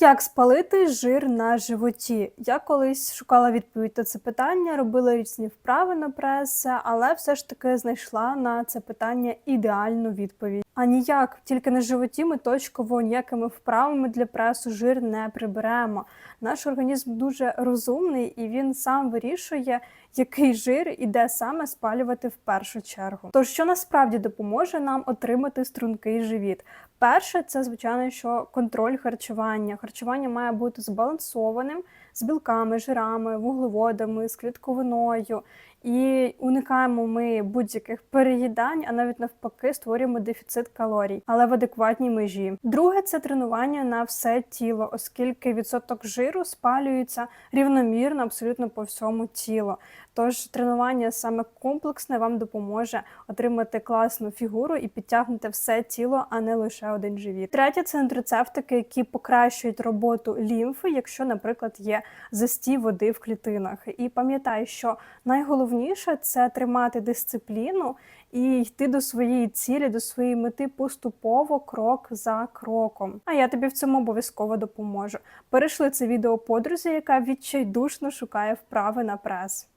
Як спалити жир на животі? Я колись шукала відповідь на це питання, робила різні вправи на прес, але все ж таки знайшла на це питання ідеальну відповідь. А ніяк, тільки на животі ми точково ніякими вправами для пресу жир не приберемо. Наш організм дуже розумний і він сам вирішує, який жир і де саме спалювати в першу чергу. Тож, що насправді допоможе нам отримати стрункий живіт? Перше, це звичайно, що контроль харчування. Харчування має бути збалансованим з білками, жирами, вуглеводами, з клітковиною. І уникаємо ми будь-яких переїдань, а навіть навпаки створюємо дефіцит калорій, але в адекватній межі. Друге це тренування на все тіло, оскільки відсоток жиру спалюється рівномірно абсолютно по всьому тілу. Тож тренування саме комплексне вам допоможе отримати класну фігуру і підтягнути все тіло, а не лише один живіт. Третє це нутрицептики, які покращують роботу лімфи, якщо, наприклад, є застій води в клітинах. І пам'ятай, що найголовніше це тримати дисципліну і йти до своєї цілі, до своєї мети поступово, крок за кроком. А я тобі в цьому обов'язково допоможу. Перейшли це відео подрузі, яка відчайдушно шукає вправи на прес.